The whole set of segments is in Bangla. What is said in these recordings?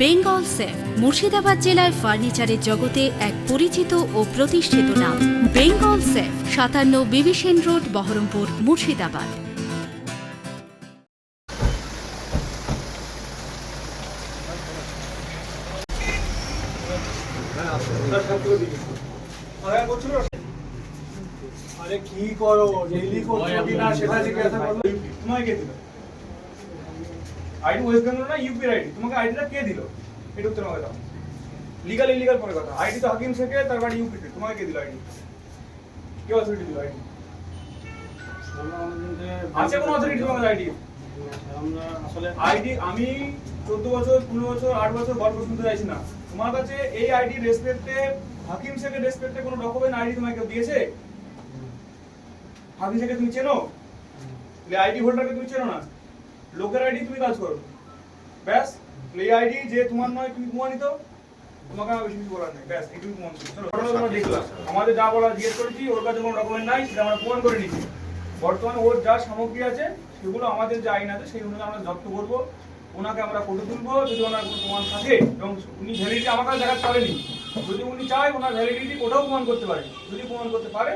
বেঙ্গল সেফ, মুর্শিদাবাদ জেলায় ফার্নিচারের জগতে এক পরিচিত ও প্রতিষ্ঠিত নাম। বেঙ্গল সেফ, সাতান্ন বিবিসেন রোড, বহরমপুর, মুর্শিদাবাদ। কি করো ডেইলি করছ কি না সেটা জিজ্ঞাসা করল তোমায় কে দিল আইডি ওয়েস্ট বেঙ্গল না ইউপি আইডি তোমাকে আইডিটা কে দিল? এটা উত্তর আমাকে দাও। লিগাল ইলিগাল পরে কথা। আইডি তো হাকিম শেখে, তার বাড়ি ইউপিতে তোমাকে কে দিল আইডি কে অথরিটি দিল আইডি আছে কোন অথরিটি তোমাকে আইডি আইডি আমি চোদ্দ বছর, পনেরো বছর, আট বছর গল্প শুনতে চাইছি না। তোমার কাছে এই আইডি রেসপেক্টে হাকিম শেখের রেসপেক্টে কোনো ডকুমেন্ট আইডি তোমাকে দিয়েছে? হাকিম শেখকে তুমি চেনো? আইডি হোল্ডারকে তুমি চেনো না? লোকের আইডি তুমি কাজ করো। ব্যাস, এই আইডি যে তোমার নয়, তুমি প্রমাণিত তোমাকে আমার বেশি কিছু বলার নেই। ব্যাস এইটুকু প্রমাণ করো চলো ঘটনা দেখলাম আমাদের যা বলা জিজ্ঞেস করেছি, ওর কাছে কোনো ডকুমেন্ট নাই, সেটা আমরা প্রমাণ করে নিচ্ছি। বর্তমানে ওর যা সামগ্রী আছে, সেগুলো আমাদের যে আইন আছে, সেই অনুযায়ী আমরা জব্দ করব। ওনাকে আমরা ফটো তুলবো, যদি ওনার কোনো প্রমাণ থাকে, এবং উনি ভ্যালিডিটি আমার কাছে দেখাতে পারেনি। যদি উনি চায়, ওনার ভ্যালিডিটি কোথাও প্রমাণ করতে পারে। যদি প্রমাণ করতে পারে,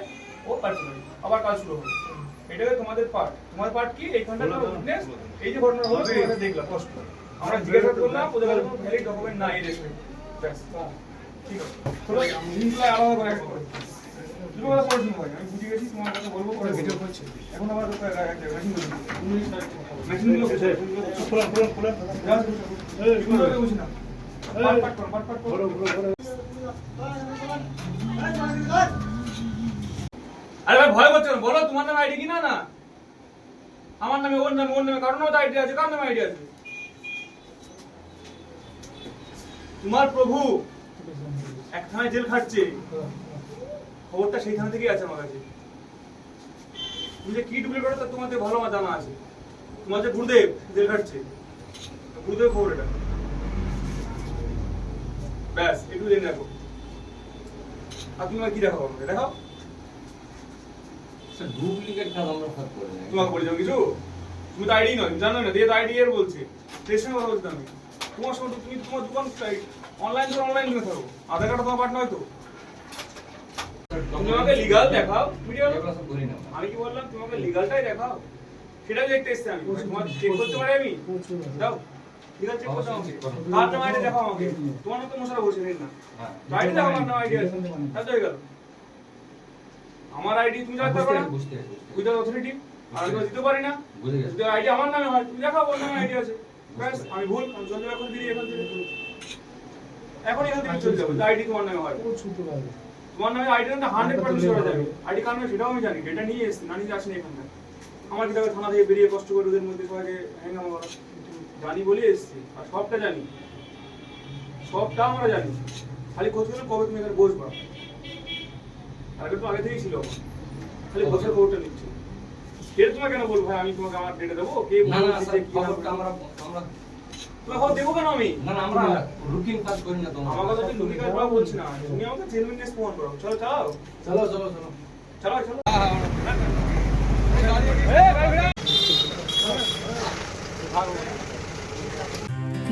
ও পার্সোনালি আবার কাজ শুরু হবে। এটাকে তোমাদের পার্ট তোমার পার্ট কি এইখানটা উইটনেস এই যে ঘটনা হলো সেটা দেখলাম কষ্ট আমরা জিজ্ঞাসা করলাম ওদের কাছে কোনো ভ্যালিড ডকুমেন্ট নাই এই রেসপেক্ট ব্যাস ঠিক আছে চলো জিনিসগুলো আলাদা করে কথা শুনব আমি বুঝে গেছি তোমার কথা বলব পরে ভিডিও করছি এখন আবার মেশিন মেশিনগুলো কোথায় খোলা খোলা খোলা আরে ভাই ভয় করছ বলো, তোমার নামে আইডি কি না আমার নামে, ওর নামে ওর নামে, কারোর নামে আইডি আছে, কার নামে আইডি আছে? তোমার প্রভু এক থানায় জেল খাটছে। খবরটা সেই থানা থেকেই আছে আমার কাছে। তুমি যে কি ডুপ্লিকেট করো তা তোমাদের ভালো আমার জানা আছে। তোমার যে গুরুদেব, জেল খাটছে। গুরুদেব খবর এটা। ব্যাস, একটু জেনে রাখো। আর তুমি কি দেখাবো আমাকে? দেখাও। ডুপ্লিকেট কাজ আমরা সব করে যাই তোমাকে বলে যাও কিছু? তুমি তো আইডি নয় জানো না দিয়ে তো আইডি এর বলছে। সেই সঙ্গে কথা বলছি আমি। তোমার সঙ্গে তুমি তোমার দোকান অনলাইন করে অনলাইন করে থাকো। আধার কার্ড তোমার পাঠ নয় তো। তুমি আমাকে লিগাল দেখাও ভিডিও এগুলো সব করি না আমি কি বললাম তোমাকে লিগালটাই দেখাও। সেটাই দেখতে এসছি আমি। তোমার চেক করতে পারি আমি? দাও। লিগাল চেক করতে আমাকে। কার নাম আইডি দেখাও আমাকে? তোমার নাম তো মশলা বলছে না। হ্যাঁ। আইডি দেখাও আমার নাম আইডি আছে। তাহলে হয়ে গেল। আমার আইডি তুমি জানতে পারবে না। বুঝতে উইদাউট অথরিটি আর আমি দিতে পারি না। বুঝে গেছি যদি আইডি আমার নামে হয় তুমি দেখাও নামে আইডি আছে। ব্যাস আমি ভুল আমি চলে যাব এখন বেরিয়ে এখান থেকে। এখন এখান থেকে চলে যাব আইডি তোমার নামে হয়। তোমার নামে আইডি নামটা হান্ড্রেড পার্সেন্ট সরে যাবে। আইডি কার নামে সেটাও আমি জানি এটা নিয়ে এসছি না নিয়ে আসিনি এখান থেকে আমার কি থানা থেকে বেরিয়ে কষ্ট করে ওদের মধ্যে সবাইকে হ্যাঙ্গামা করা। জানি বলে এসছি আর সবটা জানি। সবটা আমরা জানি। খালি খোঁজ করলে কবে তুমি এখানে বসবা? আগে তো আগে থেকেই ছিল। খালি বছর খবরটা নিচ্ছি। এর তোমাকে কেন বলব ভাই? আমি তোমাকে আমার ডেটা দেবো? কে না না আমরা আমরা দেবো কেন আমি? না না আমরা রুটিন কাজ করি না তোমার। আমার কথা তুমি কাজ করা বলছি না? তুমি আমাকে জেনুইননেস প্রমাণ করো। চলো চাও চলো চলো চলো। চলো চলো।